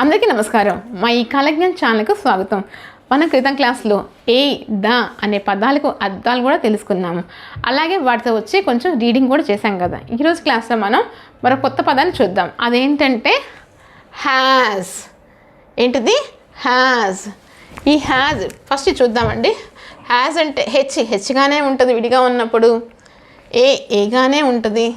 అందరికీ నమస్కారం. మా ఈ కాలజ్ఞాన్ ఛానల్కు స్వాగతం. మన క్రితం క్లాస్లో ఏ ద అనే పదాలకు అర్థాలు కూడా తెలుసుకున్నాము. అలాగే వాటితో వచ్చి కొంచెం రీడింగ్ కూడా చేశాం కదా. ఈరోజు క్లాస్లో మనం మరో కొత్త పదాన్ని చూద్దాం. అదేంటంటే హ్యాస్ ఏంటిది? హ్యాస్ ఈ హ్యాజ్ ఫస్ట్ చూద్దామండి. హ్యాజ్ అంటే హెచ్ హెచ్గానే ఉంటుంది విడిగా ఉన్నప్పుడు. ఏ ఏగానే ఉంటుంది.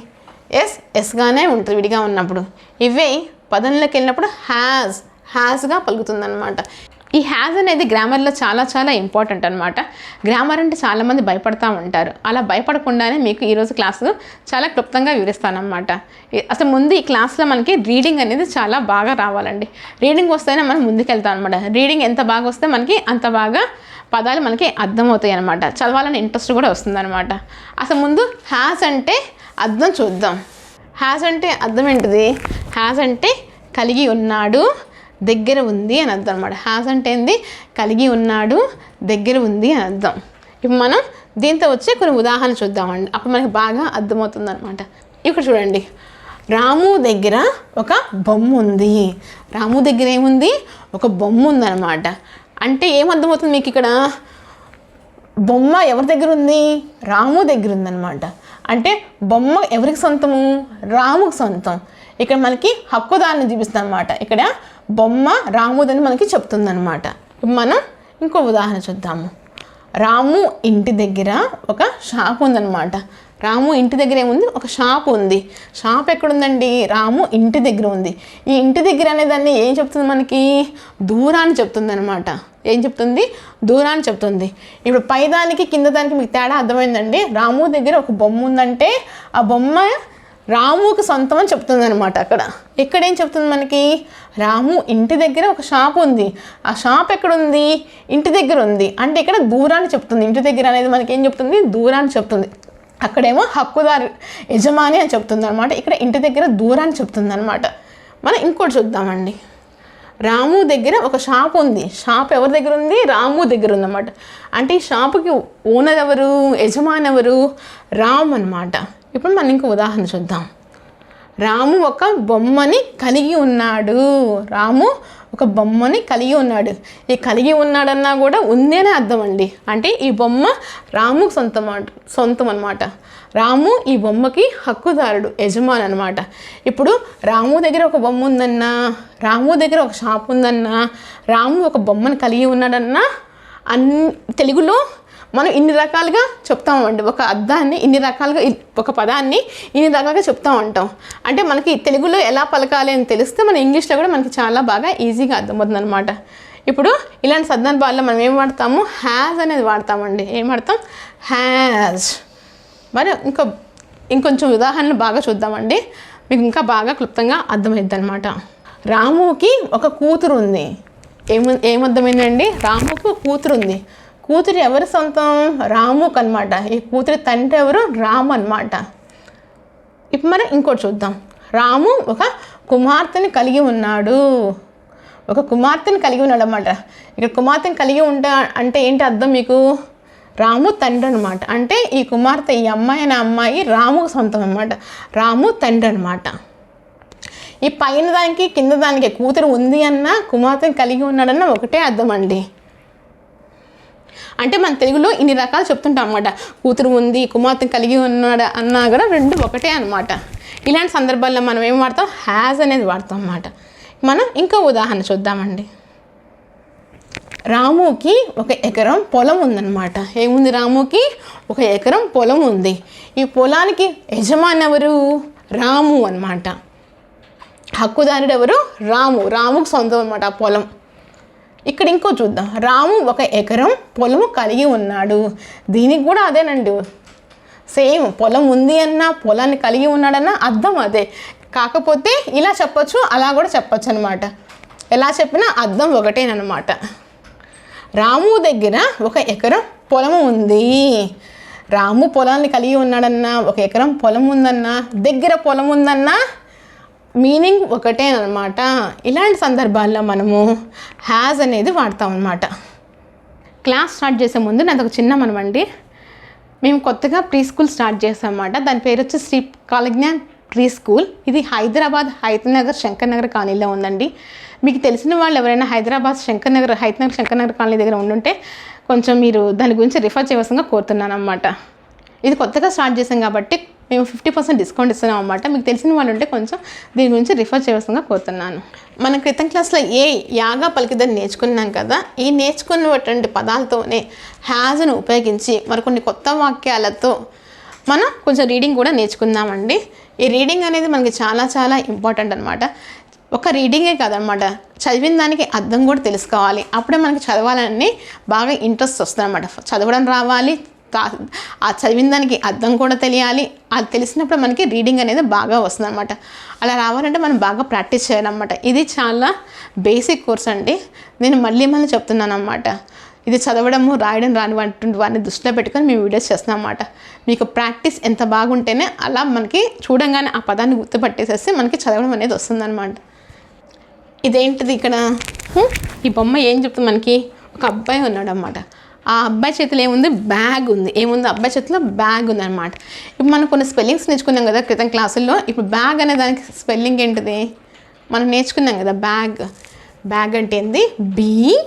ఎస్ ఎస్గానే ఉంటుంది విడిగా ఉన్నప్పుడు. ఇవే పదంలోకి వెళ్ళినప్పుడు హ్యాజ్ హ్యాజ్గా పలుకుతుందనమాట ఈ హ్యాజ్ అనేది గ్రామర్లో చాలా చాలా ఇంపార్టెంట్ అనమాట గ్రామర్ అంటే చాలామంది భయపడతా ఉంటారు. అలా భయపడకుండానే మీకు ఈరోజు క్లాసు చాలా క్లుప్తంగా వివరిస్తానమాట అసలు ముందు ఈ క్లాస్లో మనకి రీడింగ్ అనేది చాలా బాగా రావాలండి. రీడింగ్ వస్తేనే మనం ముందుకెళ్తాం అనమాట రీడింగ్ ఎంత బాగా వస్తే మనకి అంత బాగా పదాలు మనకి అర్థమవుతాయి అనమాట చదవాలని ఇంట్రెస్ట్ కూడా వస్తుందన్నమాట. అసలు ముందు హ్యాస్ అంటే అర్థం చూద్దాం. హ్యాస్ అంటే అర్థం ఏంటిది? హ్యాస్ అంటే కలిగి ఉన్నాడు దగ్గర ఉంది అని అర్థం అనమాట హ్యాస్ అంటే ఏంది? కలిగి ఉన్నాడు దగ్గర ఉంది అని అర్థం. ఇప్పుడు మనం దీంతో వచ్చే కొన్ని ఉదాహరణలు చూద్దామండి. అప్పుడు మనకి బాగా అర్థమవుతుంది అనమాట ఇక్కడ చూడండి. రాము దగ్గర ఒక బొమ్మ ఉంది. రాము దగ్గర ఏముంది? ఒక బొమ్మ ఉందన్నమాట. అంటే ఏమర్థమవుతుంది మీకు ఇక్కడ? బొమ్మ ఎవరి దగ్గర ఉంది? రాము దగ్గర ఉందన్నమాట. అంటే బొమ్మ ఎవరికి సొంతము? రాముకు సొంతం. ఇక్కడ మనకి హక్కుదారిని చూపిస్తుంది అనమాట ఇక్కడ బొమ్మ రాముదని మనకి చెప్తుందనమాట మనం ఇంకో ఉదాహరణ చూద్దాము. రాము ఇంటి దగ్గర ఒక షాప్ ఉందన్నమాట. రాము ఇంటి దగ్గర ఏముంది? ఒక షాప్ ఉంది. షాప్ ఎక్కడుందండి? రాము ఇంటి దగ్గర ఉంది. ఈ ఇంటి దగ్గర అనే దాన్ని ఏం చెప్తుంది మనకి? దూరాన్ని చెప్తుంది అనమాట ఏం చెప్తుంది? దూరాన్ని చెప్తుంది. ఇప్పుడు పైదానికి కింద దానికి మీకు తేడా అర్థమైందండి. రాము దగ్గర ఒక బొమ్మ ఉందంటే ఆ బొమ్మ రాముకి సొంతం అని చెప్తుంది అనమాట అక్కడ. ఇక్కడ ఏం చెప్తుంది మనకి? రాము ఇంటి దగ్గర ఒక షాప్ ఉంది. ఆ షాప్ ఎక్కడ ఉంది ఇంటి దగ్గర ఉంది. అంటే ఇక్కడ దూరాన్ని చెప్తుంది. ఇంటి దగ్గర అనేది మనకి ఏం చెప్తుంది? దూరాన్ని చెప్తుంది. అక్కడేమో హక్కుదారు యజమాని అని చెప్తుంది అనమాట ఇక్కడ ఇంటి దగ్గర దూరాన్ని చెప్తుంది అనమాట మనం ఇంకోటి చూద్దామండి. రాము దగ్గర ఒక షాప్ ఉంది. షాప్ ఎవరి దగ్గర ఉంది? రాము దగ్గర ఉందన్నమాట. అంటే ఈ షాపుకి ఓనర్ ఎవరు? యజమాని ఎవరు? రామ్ అనమాట ఇప్పుడు మనం ఇంకో ఉదాహరణ చూద్దాం. రాము ఒక బొమ్మని కలిగి ఉన్నాడు. రాము ఒక బొమ్మని కలిగి ఉన్నాడు. ఈ కలిగి ఉన్నాడన్నా కూడా ఉంది అనే అర్థం అండి. అంటే ఈ బొమ్మ రాముకు సొంతం సొంతం అనమాట రాము ఈ బొమ్మకి హక్కుదారుడు యజమాని అనమాట ఇప్పుడు రాము దగ్గర ఒక బొమ్మ ఉందన్నా రాము దగ్గర ఒక షాప్ ఉందన్నా రాము ఒక బొమ్మను కలిగి ఉన్నాడన్నా అన్ తెలుగులో మనం ఇన్ని రకాలుగా చెప్తామండి ఒక అర్థాన్ని ఇన్ని రకాలుగా ఒక పదాన్ని ఇన్ని రకాలుగా చెప్తా ఉంటాం అంటే మనకి తెలుగులో ఎలా పలకాలి అని తెలిస్తే మన ఇంగ్లీష్లో కూడా మనకి చాలా బాగా ఈజీగా అర్థమవుతుంది అనమాట ఇప్పుడు ఇలాంటి సందర్భాల్లో మనం ఏం వాడతాము? హ్యాజ్ అనేది వాడతామండి. ఏం వాడతాం? హ్యాజ్ మరి ఇంకా ఇంకొంచెం ఉదాహరణలు బాగా చూద్దామండి. మీకు ఇంకా బాగా క్లుప్తంగా అర్థమైద్ది అనమాట రాముకి ఒక కూతురు ఉంది ఏము ఏమర్థమైందండి రాముకి ఒక కూతురు ఉంది కూతురు ఎవరి సొంతం? రాముకు అనమాట ఈ కూతురి తండ్రి ఎవరు? రాము అనమాట ఇప్పుడు మనం ఇంకోటి చూద్దాం. రాము ఒక కుమార్తెని కలిగి ఉన్నాడు. ఒక కుమార్తెని కలిగి ఉన్నాడు అనమాట ఇక్కడ కుమార్తెని కలిగి ఉంటా అంటే ఏంటి అర్థం మీకు? రాము తండ్రి అనమాట అంటే ఈ కుమార్తె ఈ అమ్మాయి అనే అమ్మాయి రాముకు సొంతం అనమాట రాము తండ్రి అనమాట ఈ పైన దానికి కింద దానికి కూతురు ఉంది అన్న కుమార్తెని కలిగి ఉన్నాడన్న ఒకటే అర్థం అండి. అంటే మన తెలుగులో ఇన్ని రకాలు చెప్తుంటాం అనమాట కూతురు ఉంది కుమార్తెను కలిగి ఉన్నాడు అన్నా కూడా రెండు ఒకటే అనమాట ఇలాంటి సందర్భాల్లో మనం ఏం వాడతాం? హ్యాజ్ అనేది వాడతాం అన్నమాట. మనం ఇంకో ఉదాహరణ చూద్దామండి. రాముకి ఒక ఎకరం పొలం ఉందన్నమాట. ఏముంది రాముకి? ఒక ఎకరం పొలం ఉంది. ఈ పొలానికి యజమాని ఎవరు? రాము అనమాట హక్కుదారుడు ఎవరు? రాము. రాముకు సొంతం అనమాట ఆ పొలం. ఇక్కడ ఇంకో చూద్దాం. రాము ఒక ఎకరం పొలము కలిగి ఉన్నాడు. దీనికి కూడా అదేనండి. సేమ్ పొలం ఉంది అన్నా పొలాన్ని కలిగి ఉన్నాడన్నా అర్థం అదే. కాకపోతే ఇలా చెప్పొచ్చు అలా కూడా చెప్పొచ్చు అనమాట ఎలా చెప్పినా అర్థం ఒకటేనమాట రాము దగ్గర ఒక ఎకరం పొలము ఉంది. రాము పొలాన్ని కలిగి ఉన్నాడన్నా ఒక ఎకరం పొలం ఉందన్నా దగ్గర పొలం ఉందన్నా మీనింగ్ ఒకటే అనమాట ఇలాంటి సందర్భాల్లో మనము హ్యాజ్ అనేది వాడతాం అనమాట క్లాస్ స్టార్ట్ చేసే ముందు నాది ఒక చిన్న మనమండి. మేము కొత్తగా ప్రీ స్కూల్ స్టార్ట్ చేసామన్నమాట దాని పేరు వచ్చి శ్రీ కాలజ్ఞాన్ ప్రీ స్కూల్ ఇది హైదరాబాద్ హైతనగర్ శంకర్ నగర్ కాలనీలో ఉందండి. మీకు తెలిసిన వాళ్ళు ఎవరైనా హైదరాబాద్ శంకర్ నగర్ హైతనగర్ శంకర్ నగర్ కాలనీ దగ్గర ఉండుంటే కొంచెం మీరు దాని గురించి రిఫర్ చేయవలసిందిగా కోరుతున్నాను అనమాట ఇది కొత్తగా స్టార్ట్ చేసాం కాబట్టి మేము ఫిఫ్టీ పర్సెంట్ డిస్కౌంట్ ఇస్తున్నాం అనమాట మీకు తెలిసిన వాళ్ళు ఉంటే కొంచెం దీని గురించి రిఫర్ చేయవలసిందిగా కోరుతున్నాను. మన క్రితం క్లాస్లో ఏ యాగా పలికిదని నేర్చుకున్నాం కదా ఈ నేర్చుకున్నటువంటి పదాలతోనే హ్యాజ్ను ఉపయోగించి మరికొన్ని కొత్త వాక్యాలతో మనం కొంచెం రీడింగ్ కూడా నేర్చుకుందామండి. ఈ రీడింగ్ అనేది మనకి చాలా చాలా ఇంపార్టెంట్ అనమాట ఒక రీడింగే కాదనమాట చదివిన దానికి అర్థం కూడా తెలుసుకోవాలి. అప్పుడే మనకి చదవాలని బాగా ఇంట్రెస్ట్ వస్తుంది అనమాట చదవడం రావాలి ఆ చదివిన దానికి అర్థం కూడా తెలియాలి. అది తెలిసినప్పుడు మనకి రీడింగ్ అనేది బాగా వస్తుంది అనమాట అలా రావాలంటే మనం బాగా ప్రాక్టీస్ చేయాలన్నమాట. ఇది చాలా బేసిక్ కోర్స్ అండి. నేను మళ్ళీ మళ్ళీ చెప్తున్నాను అనమాట ఇది చదవడము రాయడం రాని వంటి వారిని దృష్టిలో పెట్టుకొని మేము వీడియోస్ చేస్తున్నాం అన్నమాట మీకు ప్రాక్టీస్ ఎంత బాగుంటేనే అలా మనకి చూడంగానే ఆ పదాన్ని గుర్తుపట్టేసేసి మనకి చదవడం అనేది వస్తుందన్నమాట. ఇదేంటిది ఇక్కడ? ఈ బొమ్మ ఏం చెప్తుంది మనకి? ఒక అబ్బాయి ఉన్నాడు అనమాట ఆ అబ్బాయి చేతిలో ఏముంది? బ్యాగ్ ఉంది. ఏముంది? అబ్బాయి చేతిలో బ్యాగ్ ఉంది అనమాట ఇప్పుడు మనం కొన్ని స్పెల్లింగ్స్ నేర్చుకున్నాం కదా క్రితం క్లాసుల్లో. ఇప్పుడు బ్యాగ్ అనే దానికి స్పెల్లింగ్ ఏంటిది? మనం నేర్చుకున్నాం కదా బ్యాగ్. బ్యాగ్ అంటే ఏంది? బి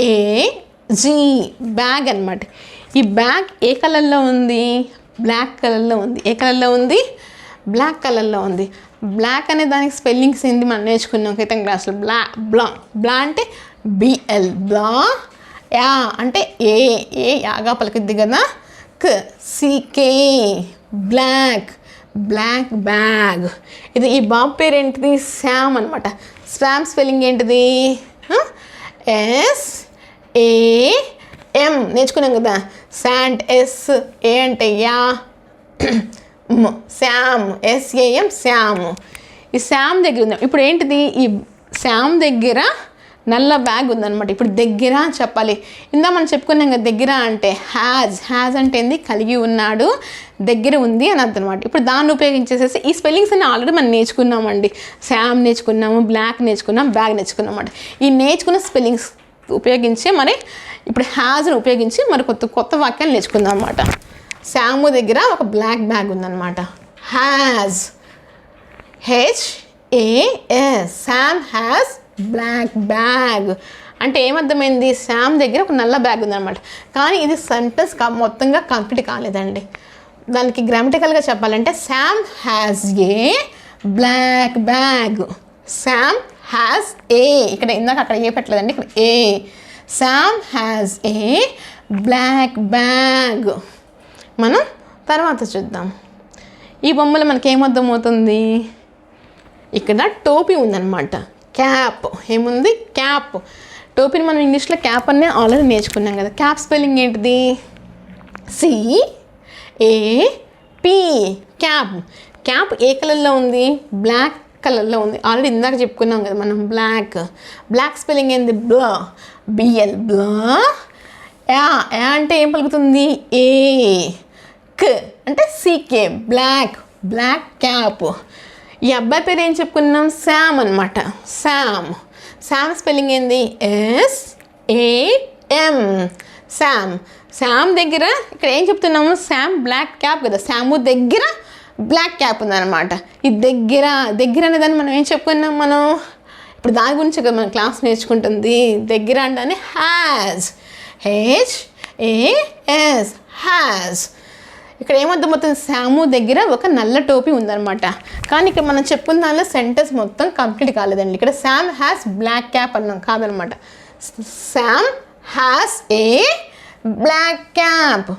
ఏ జీ. బ్యాగ్ అనమాట ఈ బ్యాగ్ ఏ కలర్లో ఉంది? బ్లాక్ కలర్లో ఉంది. ఏ కలర్లో ఉంది? బ్లాక్ కలర్లో ఉంది. బ్లాక్ అనే దానికి స్పెల్లింగ్స్ ఏంది మనం నేర్చుకున్నాం క్రితం క్లాస్లో? బ్లా బ్లా బ్లా అంటే బిఎల్ బ్లా యా అంటే ఏ ఏ యాగా పలికిద్ది కదా క్ సికే బ్లాక్ బ్లాక్ బ్యాగ్. ఇది ఈ బాబు పేరు ఏంటిది శామ్ అనమాట శామ్ స్పెల్లింగ్ ఏంటిది? S A M. నేర్చుకున్నాం కదా. శాంట్ ఎస్ ఏ అంటే yeah. Sam S A M Sam ఈ శామ్ దగ్గర ఉందాం. ఇప్పుడు ఏంటిది? ఈ శామ్ దగ్గర నల్ల బ్యాగ్ ఉందన్నమాట. ఇప్పుడు దగ్గర చెప్పాలి. ఇందా మనం చెప్పుకున్నాం కదా దగ్గర అంటే హ్యాజ్ హ్యాజ్ అంటే ఏంది? కలిగి ఉన్నాడు దగ్గర ఉంది అని అర్థనమాట ఇప్పుడు దాన్ని ఉపయోగించేసేసి ఈ స్పెల్లింగ్స్ అన్ని ఆల్రెడీ మనం నేర్చుకున్నామండి. శామ్ నేర్చుకున్నాము బ్లాక్ నేర్చుకున్నాం బ్యాగ్ నేర్చుకున్నాం అన్నమాట ఈ నేర్చుకున్న స్పెల్లింగ్స్ ఉపయోగించి మరి ఇప్పుడు హ్యాజ్ని ఉపయోగించి మరి కొత్త కొత్త వాక్యాలు నేర్చుకుందాం అనమాట శాము దగ్గర ఒక బ్లాక్ బ్యాగ్ ఉందన్నమాట. Has H A S Sam has black bag. అంటే ఏమర్థమైంది? శామ్ దగ్గర ఒక నల్ల బ్యాగ్ ఉందన్నమాట. కానీ ఇది సెంటెన్స్ మొత్తంగా కంప్లీట్ కాలేదండి. దానికి గ్రామటికల్గా చెప్పాలంటే Sam has a black bag. Sam has a. ఇక్కడ ఇందాక అక్కడ ఏ పెట్టలేదండి. ఇక్కడ a. Sam has a black bag. మనం తర్వాత చూద్దాం. ఈ బొమ్మలో మనకి ఏమర్థమవుతుంది ఇక్కడ టోపీ ఉందన్నమాట. క్యాప్. ఏముంది? క్యాప్. టోపీని మనం ఇంగ్లీష్లో క్యాప్ అనే ఆల్రెడీ నేర్చుకున్నాం కదా. క్యాప్ స్పెల్లింగ్ ఏంటిది? C A P. Cap. Cap ఏ కలర్లో ఉంది? బ్లాక్ కలర్లో ఉంది. ఆల్రెడీ ఇందాక చెప్పుకున్నాం కదా మనం. బ్లాక్. బ్లాక్ స్పెల్లింగ్ ఏంది? బ్ల. B L. యా. యా అంటే ఏం పలుకుతుంది? ఏ. క్. అంటే సీకే బ్లాక్. Black cap. ఈ అబ్బాయి పేరు ఏం చెప్పుకున్నాం? శామ్ అనమాట శామ్. శామ్ స్పెల్లింగ్ ఏంది? S A M Sam. Sam దగ్గర ఇక్కడ ఏం చెప్తున్నాము? శామ్ బ్లాక్ క్యాప్ కదా. శాము దగ్గర బ్లాక్ క్యాప్ ఉందన్నమాట. ఈ దగ్గర దగ్గర అనే దాన్ని మనం ఏం చెప్పుకున్నాం మనం? ఇప్పుడు దాని గురించి కదా మన క్లాస్ నేర్చుకుంటుంది. దగ్గర అంటే హ్యాజ్ హెచ్ ఏఎస్ హ్యాజ్ ఇక్కడ ఏమర్థమవుతుంది? శాము దగ్గర ఒక నల్ల టోపీ ఉందన్నమాట. కానీ ఇక్కడ మనం చెప్పుకున్న దానిలో సెంటెన్స్ మొత్తం కంప్లీట్ కాలేదండి. ఇక్కడ శామ్ హ్యాస్ బ్లాక్ క్యాప్ అన్నాం కాదనమాట Sam has a black cap?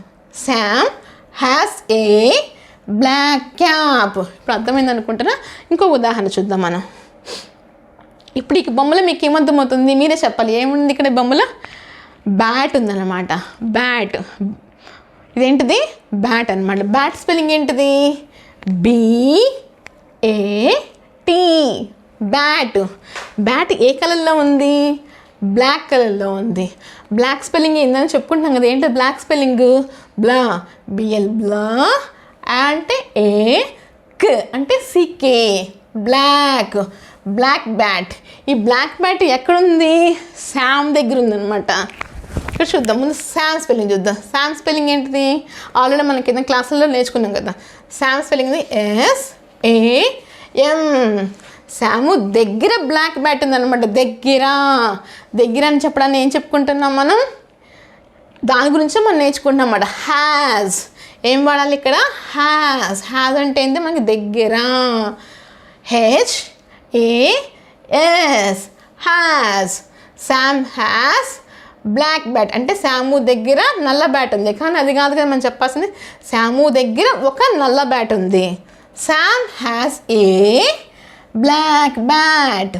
Sam has a black cap. ఇప్పుడు అర్థమైంది అనుకుంటారా? ఇంకో ఉదాహరణ చూద్దాం మనం. ఇప్పుడు ఈ బొమ్మలో మీకు ఏమర్థమవుతుంది? మీరే చెప్పాలి. ఏముంది ఇక్కడ బొమ్మలో? బ్యాట్ ఉందన్నమాట. బ్యాట్. ఇదేంటిది? బ్యాట్ అనమాట బ్యాట్ స్పెల్లింగ్ ఏంటిది? బీఏటీ బ్యాట్ బ్యాట్ ఏ కలర్లో ఉంది? బ్లాక్ కలర్లో ఉంది. బ్లాక్ స్పెల్లింగ్ ఏందని చెప్పుకుంటున్నాం కదా. ఏంటో black spelling bla BL bla అంటే ఏ క్ అంటే సికే బ్లాక్ బ్లాక్ బ్యాట్ ఈ బ్లాక్ బ్యాట్ ఎక్కడుంది? శామ్ దగ్గర ఉందన్నమాట. ఇక్కడ చూద్దాం. ముందు శామ్ స్పెల్లింగ్ చూద్దాం. శామ్ స్పెల్లింగ్ ఏంటిది? ఆల్రెడీ మనకి కింద క్లాసుల్లో నేర్చుకున్నాం కదా. Sam spelling S A M Sam దగ్గర బ్లాక్ బ్యాట్ ఉందన్నమాట. దగ్గర. దగ్గర అని చెప్పడాన్ని ఏం చెప్పుకుంటున్నాం మనం? దాని గురించి మనం నేర్చుకుంటున్నాం అన్నమాట. హ్యాజ్ ఏం వాడాలి ఇక్కడ? హ్యాజ్ హ్యాజ్ అంటే ఏంటి మనకి దగ్గర. H A S has Sam has black bat అంటే శాము దగ్గర నల్ల బ్యాట్ ఉంది. కానీ అది కాదు కదా మనం చెప్పాల్సింది. శాము దగ్గర ఒక నల్ల బ్యాట్ ఉంది. Sam has a black bat.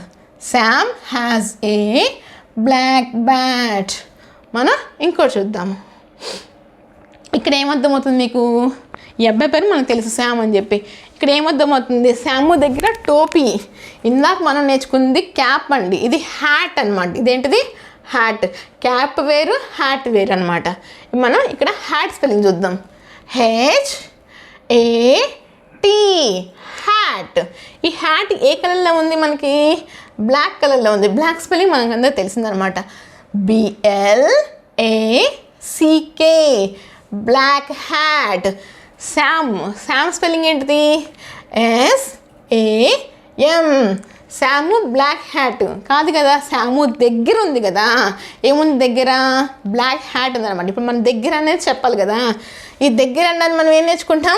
Sam has a black bat. మనం ఇంకోటి చూద్దాము ఇక్కడ ఏమర్థమవుతుంది మీకు? ఈ అబ్బాయి పేరు మనకు తెలుసు శామ్ అని చెప్పి. ఇక్కడ ఏమర్థమవుతుంది? శాము దగ్గర టోపీ. ఇందాక మనం నేర్చుకుంది క్యాప్ అండి. ఇది హ్యాట్ అనమాట ఇదేంటిది? హ్యాట్ క్యాప్ వేరు హ్యాట్ వేరు అనమాట మనం ఇక్కడ హ్యాట్ స్పెల్లింగ్ చూద్దాం. హెచ్ ఏ టీ హ్యాట్ ఈ హ్యాట్ ఏ కలర్లో ఉంది మనకి? బ్లాక్ కలర్లో ఉంది. బ్లాక్ స్పెల్లింగ్ మనకు అందరూ తెలిసిందనమాట BL A CK black hat Sam Sam spelling ఏంటిది? S A M Sam black hat. కాదు కదా శాము దగ్గర ఉంది కదా. ఏముంది దగ్గర? బ్లాక్ హ్యాట్ ఉందన్నమాట. ఇప్పుడు మన దగ్గర అనేది చెప్పాలి కదా. ఈ దగ్గర అన్నది మనం ఏం నేర్చుకుంటాం?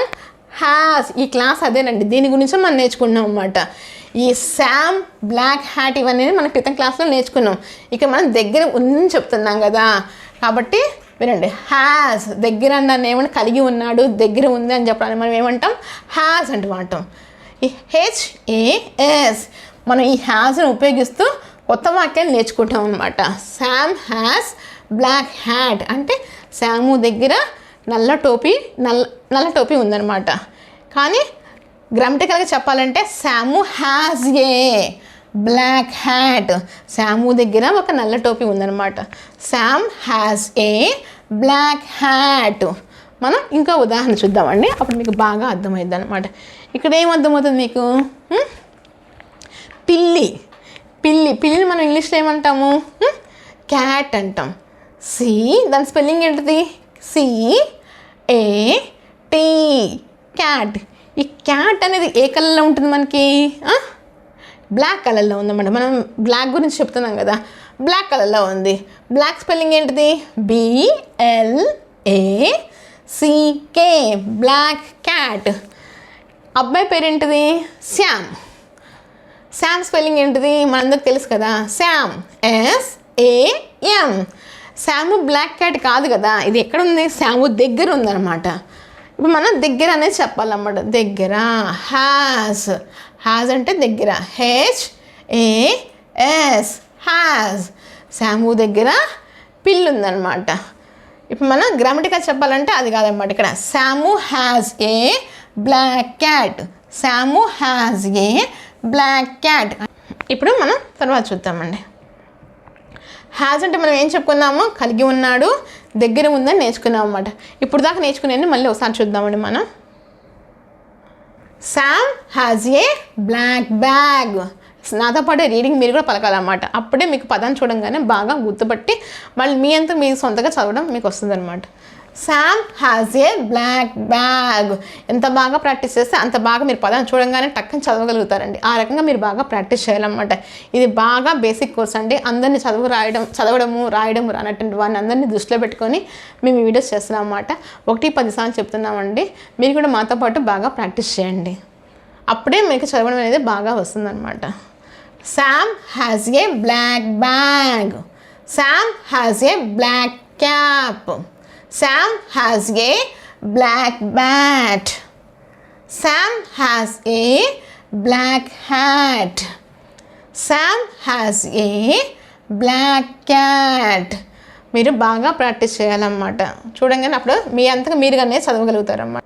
హ్యాస్ ఈ క్లాస్ అదేనండి. దీని గురించి మనం నేర్చుకున్నాం అన్నమాట. ఈ శామ్ బ్లాక్ హ్యాట్ ఇవన్నీ మనం క్రితం క్లాస్లో నేర్చుకున్నాం. ఇక మనం దగ్గర ఉందని చెప్తున్నాం కదా. కాబట్టి వినండి. హ్యాస్ దగ్గర అన్న ఏమన్నా కలిగి ఉన్నాడు? దగ్గర ఉంది అని చెప్పడానికి మనం ఏమంటాం? హ్యాస్ అంటూ అంటాం ఈ హెచ్ఏఎస్ మనం ఈ హ్యాస్ని ఉపయోగిస్తూ కొత్త వాక్యాన్ని నేర్చుకుంటాం అనమాట శామ్ హ్యాస్ బ్లాక్ హ్యాట్ అంటే శాము దగ్గర నల్ల టోపీ నల్ల నల్ల టోపీ ఉందన్నమాట. కానీ గ్రామటికల్గా చెప్పాలంటే Sam has a black hat Sam దగ్గర ఒక నల్ల టోపీ ఉందన్నమాట. Sam has a black hat మనం ఇంకా ఉదాహరణ చూద్దామండి. అప్పుడు మీకు బాగా అర్థమైంది అనమాట ఇక్కడ ఏం అర్థమవుతుంది మీకు? పిల్లి. పిల్లి. పిల్లిని మనం ఇంగ్లీష్లో ఏమంటాము? క్యాట్ అంటాం. సి దాని స్పెల్లింగ్ ఏంటిది? C A T cat. ఈ క్యాట్ అనేది ఏ కలర్లో ఉంటుంది మనకి? బ్లాక్ కలర్లో ఉందన్నమాట. మనం బ్లాక్ గురించి చెప్తున్నాం కదా. బ్లాక్ కలర్లో ఉంది. బ్లాక్ స్పెల్లింగ్ ఏంటిది? B L A C K black cat. అబ్బాయి పేరేంటిది? శ్యామ్. శామ్ స్పెల్లింగ్ ఏంటిది? మనందరికి తెలుసు కదా. Sam S A M Sam black cat కాదు కదా. ఇది ఎక్కడ ఉంది శాము దగ్గర ఉందన్నమాట ఇప్పుడు మనం దగ్గర అనేది చెప్పాలన్నమాట. దగ్గర. హ్యాస్ హ్యాస్ అంటే దగ్గర. H A S has Sam దగ్గర పిల్లు ఉందన్నమాట ఇప్పుడు మనం గ్రామటికల్ చెప్పాలంటే అది కాదన్నమాట ఇక్కడ. Sam has a black cat Sam has a black cat ఇప్పుడు మనం తర్వాత చూద్దామండి. హ్యాజ్ అంటే మనం ఏం చెప్పుకున్నాము కలిగి ఉన్నాడు దగ్గర ఉందని నేర్చుకున్నాం అన్నమాట. ఇప్పుడు దాకా నేర్చుకునేది మళ్ళీ ఒకసారి చూద్దామండి మనం. Sam has a black bag నాతో పాటు రీడింగ్ మీరు కూడా పలకాలన్నమాట. అప్పుడే మీకు పదాన్ని చూడంగానే బాగా గుర్తుపట్టి మళ్ళీ మీ అంతా మీ సొంతగా చదవడం మీకు వస్తుందన్నమాట. Sam has a black bag ఎంత బాగా ప్రాక్టీస్ చేస్తే అంత బాగా మీరు పదాన్ని చూడంగానే టక్కని చదవగలుగుతారండి. ఆ రకంగా మీరు బాగా ప్రాక్టీస్ చేయాలన్నమాట. ఇది బాగా బేసిక్ కోర్స్ అండి. అందరినీ చదువు రాయడం చదవడము రాయడం రానటువంటి వారిని అందరినీ దృష్టిలో పెట్టుకొని మేము ఈ వీడియోస్ చేస్తున్నాం అన్నమాట ఒకటి పది సార్లు చెప్తున్నామండి. మీరు కూడా మాతో పాటు బాగా ప్రాక్టీస్ చేయండి. అప్పుడే మీకు చదవడం అనేది బాగా వస్తుందన్నమాట. Sam has a black bag Sam has a black cap Sam has a black bat Sam has a black hat Sam has a black cat మీరు బాగా ప్రాక్టీస్ చేయాలన్నమాట. చూడంగానే అప్పుడు మీ అంతగా మీరుగానే చదవగలుగుతారన్నమాట.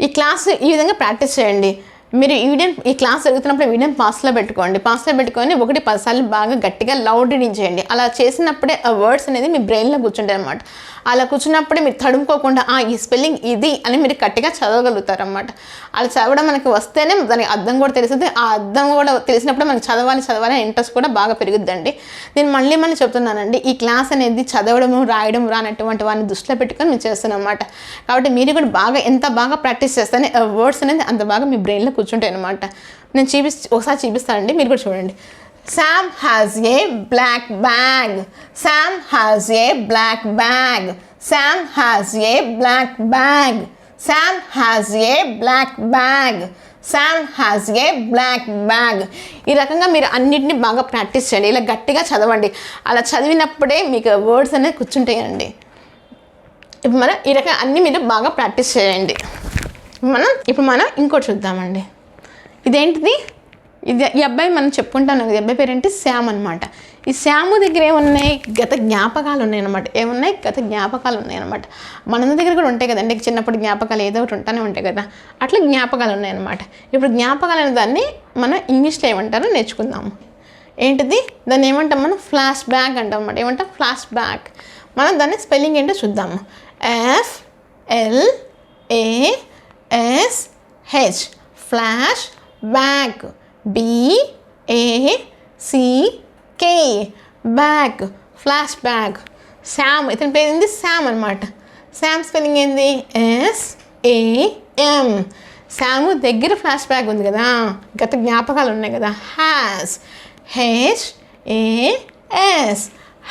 ఈ క్లాస్ ఈ విధంగా ప్రాక్టీస్ చేయండి. మీరు ఈ వీడియో ఈ క్లాస్ జరుగుతున్నప్పుడు వీడియోని పాస్లో పెట్టుకోండి. పాస్లో పెట్టుకొని ఒకటి పదిసార్లు బాగా గట్టిగా లౌడ్ రీడింగ్ చేయండి అలా చేసినప్పుడే ఆ వర్డ్స్ అనేది మీ బ్రెయిన్లో కూర్చుంటాయి అనమాట అలా కూర్చున్నప్పుడే మీరు తడుముకోకుండా "ఆ, ఈ స్పెల్లింగ్ ఇది అని మీరు గట్టిగా చదవగలుగుతారు అనమాట అలా చదవడం మనకి వస్తేనే దానికి అర్థం కూడా తెలుస్తుంది. ఆ అర్థం కూడా తెలిసినప్పుడు మనకి చదవాలి చదవాలి ఇంట్రెస్ట్ కూడా బాగా పెరుగుద్దండి. నేను మళ్ళీ మళ్ళీ చెప్తున్నానండి ఈ క్లాస్ అనేది చదవడము రాయడం రానటువంటి వాడిని దృష్టిలో పెట్టుకొని మేము చేస్తున్నాం అనమాట కాబట్టి మీరు కూడా బాగా ఎంత బాగా ప్రాక్టీస్ చేస్తేనే వర్డ్స్ అనేది అంత బాగా మీ బ్రెయిన్లో కూర్చుంటాయి అనమాట నేను చూపి ఒకసారి చూపిస్తానండి మీరు కూడా చూడండి. Sam has a black bag Sam has a black bag Sam has a black bag Sam has a black bag Sam has a black bag ఈ రకంగా మీరు అన్నిటిని బాగా ప్రాక్టీస్ చేయండి. ఇలా గట్టిగా చదవండి. అలా చదివినప్పుడే మీకు వర్డ్స్ అనేది కూర్చుంటాయండి. ఇప్పుడు ఈ రకం అన్నీ మీరు బాగా ప్రాక్టీస్ చేయండి. మనం ఇప్పుడు మనం ఇంకోటి చూద్దామండి. ఇదేంటిది? ఇది ఈ అబ్బాయి మనం చెప్పుకుంటాను కదా ఈ అబ్బాయి పేరేంటి? శ్యామ్ అనమాట ఈ శ్యాము దగ్గర ఏమున్నాయి? గత జ్ఞాపకాలు ఉన్నాయన్నమాట. ఏమున్నాయి? గత జ్ఞాపకాలు ఉన్నాయన్నమాట. మన దగ్గర కూడా ఉంటాయి కదండి. చిన్నప్పుడు జ్ఞాపకాలు ఏదో ఒకటి ఉంటానే ఉంటాయి కదా. అట్లా జ్ఞాపకాలు ఉన్నాయన్నమాట. ఇప్పుడు జ్ఞాపకాలు అనే దాన్ని మనం ఇంగ్లీష్లో ఏమంటారో? నేర్చుకుందాము ఏంటిది? దాన్ని ఏమంటాం మనం? ఫ్లాష్ బ్యాక్ అంటాం అనమాట ఏమంటాం? ఫ్లాష్ బ్యాక్ మనం దాన్ని స్పెల్లింగ్ ఏంటో చూద్దాము. F L A S H flash back B K back flash back Sam ఇతని పేరు ఏంది? శామ్ అనమాట శామ్ స్పెల్లింగ్ ఏంది? S A M Sam Sam దగ్గర ఫ్లాష్ బ్యాక్ ఉంది కదా. గత జ్ఞాపకాలు ఉన్నాయి కదా. Has H A S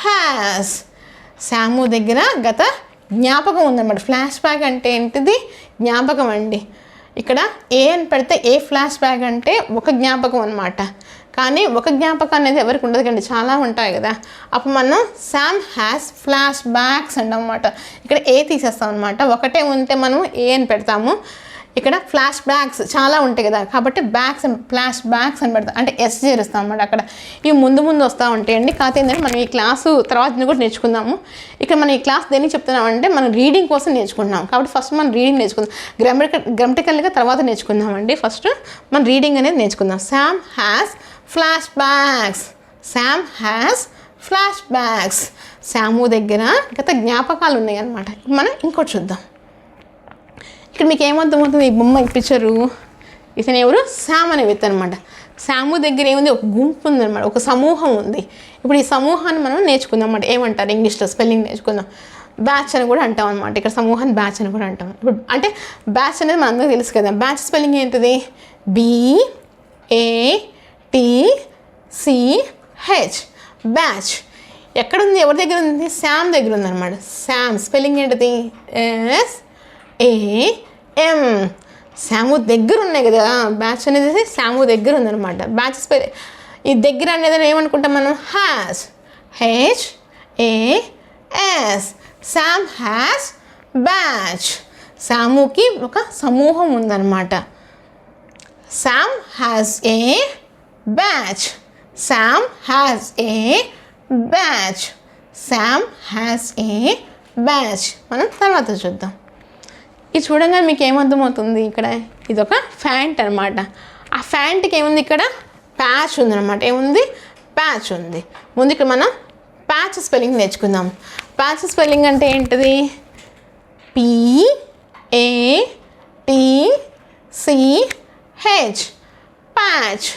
has Sam దగ్గర గత జ్ఞాపకం ఉందన్నమాట. ఫ్లాష్ బ్యాక్ అంటే ఏంటిది? జ్ఞాపకం అండి ఇక్కడ ఏ అని పెడితే ఏ ఫ్లాష్ బ్యాక్ అంటే ఒక జ్ఞాపకం అనమాట కానీ ఒక జ్ఞాపకం అనేది ఎవరికి ఉండదు కండి చాలా ఉంటాయి కదా. అప్పుడు మనం శామ్ హ్యాస్ ఫ్లాష్ బ్యాక్స్ అనమాట ఇక్కడ ఏ తీసేస్తాం అనమాట ఒకటే ఉంటే మనం ఏ అని పెడతాము. ఇక్కడ ఫ్లాష్ బ్యాక్స్ చాలా ఉంటాయి కదా. కాబట్టి బ్యాక్స్ ఫ్లాష్ బ్యాక్స్ అని పెడతాం అంటే ఎస్ చేరుస్తాం అనమాట అక్కడ. ఇవి ముందు ముందు వస్తూ ఉంటాయండి. కాకపోతే ఏంటంటే మనం ఈ క్లాసు తర్వాత కూడా నేర్చుకుందాము. ఇక్కడ మనం ఈ క్లాస్ దేనికి చెప్తున్నామంటే మనం రీడింగ్ కోసం నేర్చుకుంటున్నాం. కాబట్టి ఫస్ట్ మనం రీడింగ్ నేర్చుకుందాం. గ్రామటికల్ గ్రామటికల్గా తర్వాత నేర్చుకుందామండి. ఫస్ట్ మనం రీడింగ్ అనేది నేర్చుకుందాం. Sam has flash backs Sam has flash backs Sam దగ్గర గత జ్ఞాపకాలు ఉన్నాయి అనమాట మనం ఇంకోటి చూద్దాం. ఇక్కడ మీకు ఏమర్థమవుతుంది? ఈ బొమ్మ ఇప్పించారు ఇతను ఎవరు? శామ్ అనే వ్యక్తి అనమాట శాము దగ్గర ఏముంది? ఒక గుంపు ఉందన్నమాట. ఒక సమూహం ఉంది. ఇప్పుడు ఈ సమూహాన్ని మనం నేర్చుకుందాం అన్నమాట. ఏమంటారు? ఇంగ్లీష్లో స్పెల్లింగ్ నేర్చుకుందాం. బ్యాచ్ అని కూడా అంటాం అనమాట ఇక్కడ సమూహాన్ని బ్యాచ్ అని కూడా అంటాం. ఇప్పుడు అంటే బ్యాచ్ అనేది మనందరికీ తెలుసు కదా. బ్యాచ్ స్పెల్లింగ్ ఏంటిది? B A T C H batch ఎక్కడుంది? ఎవరి దగ్గర ఉంది? శామ్ దగ్గర ఉందన్నమాట. శామ్ స్పెల్లింగ్ ఏంటిది? ఎస్ ఏ ఎం శాము దగ్గర ఉన్నాయి కదా బ్యాచ్ అనేది శాము దగ్గర ఉందన్నమాట. బ్యాచ్ పేరు ఈ దగ్గర అనేది ఏమనుకుంటాం మనం? Has H A S Sam has batch శాముకి ఒక సమూహం ఉందన్నమాట. Sam has a batch Sam has a batch Sam has a batch మనం తర్వాత చూద్దాం. ఇది చూడంగా మీకు ఏమర్థమవుతుంది? ఇక్కడ ఇది ఒక ఫ్యాంట్ అనమాట ఆ ఫ్యాంట్కి ఏముంది ఇక్కడ? ప్యాచ్ ఉందన్నమాట. ఏముంది? ప్యాచ్ ఉంది. ముందు ఇక్కడ మనం ప్యాచ్ స్పెల్లింగ్ నేర్చుకుందాం. ప్యాచ్ స్పెల్లింగ్ అంటే ఏంటిది? P A C H. Patch.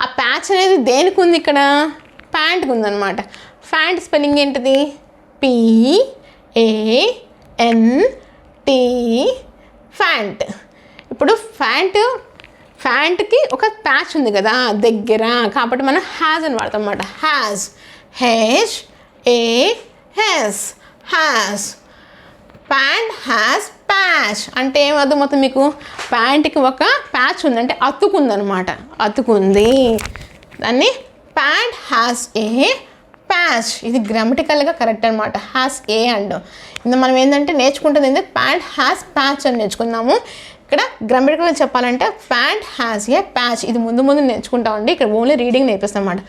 ఆ ప్యాచ్ అనేది దేనికి ఉంది ఇక్కడ? ప్యాంట్కి ఉందన్నమాట. ప్యాంట్ స్పెల్లింగ్ ఏంటిది? P T pant. ఇప్పుడు ఫ్యాంట్ ఫ్యాంట్కి ఒక ప్యాచ్ ఉంది కదా దగ్గర. కాబట్టి మనం హ్యాజ్ అని వాడతాం అన్నమాట. Has H A. S has pant has patch. అంటే ఏం మొత్తం మీకు? ప్యాంట్కి ఒక ప్యాచ్ ఉంది. అంటే అతుకుందనమాట అతుకుంది. దాన్ని ప్యాంట్ హ్యాస్ ఏ. ప్యాచ్. ఇది గ్రామటికల్గా కరెక్ట్ అనమాట హ్యాస్ ఏ అండ్. ఇంత మనం ఏంటంటే నేర్చుకుంటుంది ఏంటంటే ప్యాంట్ హ్యాస్ ప్యాచ్ అని నేర్చుకున్నాము ఇక్కడ గ్రామటికల్ చెప్పాలంటే ప్యాంట్ హ్యాస్ ఏ ప్యాచ్ ఇది ముందు ముందు నేర్చుకుంటామండి ఇక్కడ ఓన్లీ రీడింగ్ నేర్పిస్తాం అనమాట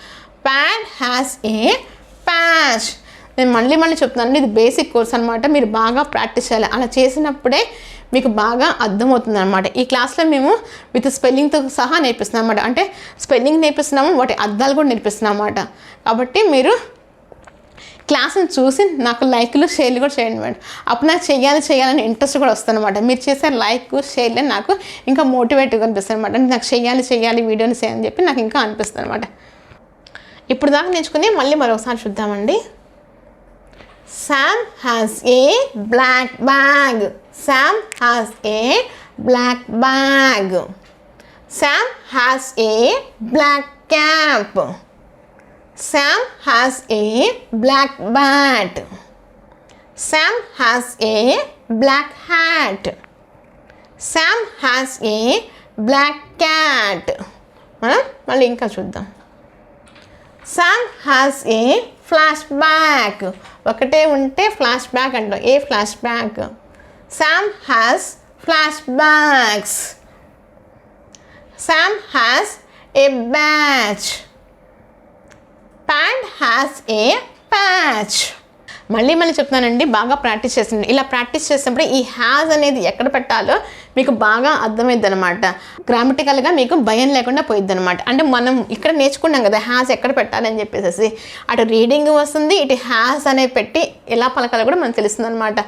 ప్యాంట్ హ్యాస్ ఏ ప్యాచ్ నేను మళ్ళీ మళ్ళీ చెప్తున్నాను. ఇది బేసిక్ కోర్స్ అనమాట మీరు బాగా ప్రాక్టీస్ చేయాలి. అలా చేసినప్పుడే మీకు బాగా అర్థమవుతుంది అనమాట ఈ క్లాస్లో మేము విత్ స్పెల్లింగ్తో సహా నేర్పిస్తున్నాం అనమాట అంటే స్పెల్లింగ్ నేర్పిస్తున్నాము వాటి అర్థాలు కూడా నేర్పిస్తున్నాం అనమాట కాబట్టి మీరు క్లాస్ని చూసి నాకు లైక్లు షేర్లు కూడా చేయండి మేడం. అప్పుడు నాకు చేయాలి చేయాలని ఇంట్రెస్ట్ కూడా వస్తుంది అనమాట మీరు చేసే లైక్ షేర్లే నాకు ఇంకా మోటివేటివ్గా అనిపిస్తుంది అనమాట నాకు చేయాలి చేయాలి వీడియోని చేయాలని చెప్పి నాకు ఇంకా అనిపిస్తుంది అనమాట ఇప్పుడు దాకా నేర్చుకుని మళ్ళీ మరొకసారి చూద్దామండి. Sam has a black bag. Sam has a black bag. Sam has a black cap. Sam has a black bat. Sam has a black hat. Sam has a black cat. మనం మళ్ళీ ఇంకా చూద్దాం Sam has A flash back. ఒకటే ఉంటే flash back అంటాం. A flash back? Sam has flash backs Sam has a batch pant has a patch మళ్ళీ మళ్ళీ చెప్తున్నానండి బాగా ప్రాక్టీస్ చేసింది. ఇలా ప్రాక్టీస్ చేసినప్పుడు ఈ హ్యాజ్ అనేది ఎక్కడ పెట్టాలో మీకు బాగా అర్థమైద్ది అనమాట గ్రామటికల్గా మీకు భయం లేకుండా పోయిద్ది అనమాట అంటే మనం ఇక్కడ నేర్చుకున్నాం కదా హ్యాజ్ ఎక్కడ పెట్టాలని చెప్పేసి అటు రీడింగ్ వస్తుంది ఇటు హ్యాజ్ అనేది పెట్టి ఎలా పలకాలో కూడా మనకు తెలుస్తుంది అనమాట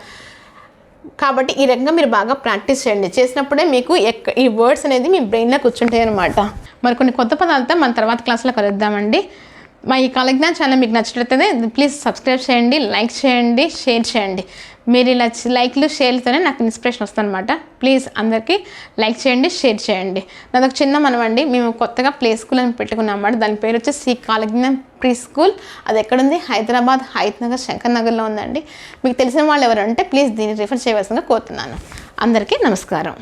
కాబట్టి ఈ రకంగా మీరు బాగా ప్రాక్టీస్ చేయండి. చేసినప్పుడే మీకు ఎక్క ఈ వర్డ్స్ అనేది మీ బ్రెయిన్లో కూర్చుంటాయి అనమాట మరి కొన్ని కొత్త పదాలతో మన తర్వాత క్లాస్లో కలుద్దామండి. మా ఈ కాలజ్ఞాన్ ఛానల్ మీకు నచ్చినట్లయితే ప్లీజ్ సబ్స్క్రైబ్ చేయండి లైక్ చేయండి షేర్ చేయండి. మీరు ఇలా లైక్లు షేర్లతోనే నాకు ఇన్స్పిరేషన్ వస్తుందన్నమాట. ప్లీజ్ అందరికీ లైక్ చేయండి షేర్ చేయండి. నాది ఒక చిన్న మనవండి. మేము కొత్తగా ప్లే స్కూల్ అని పెట్టుకున్నాం అన్నమాట దాని పేరు వచ్చి శ్రీ కాలజ్ఞాన్ ప్రీ స్కూల్ అది ఎక్కడుంది? హైదరాబాద్ హైత్ నగర్ శంకర్ నగర్లో ఉందండి. మీకు తెలిసిన వాళ్ళు ఎవరంటే ప్లీజ్ దీన్ని రిఫర్ చేయవలసిందిగా కోరుతున్నాను. అందరికీ నమస్కారం.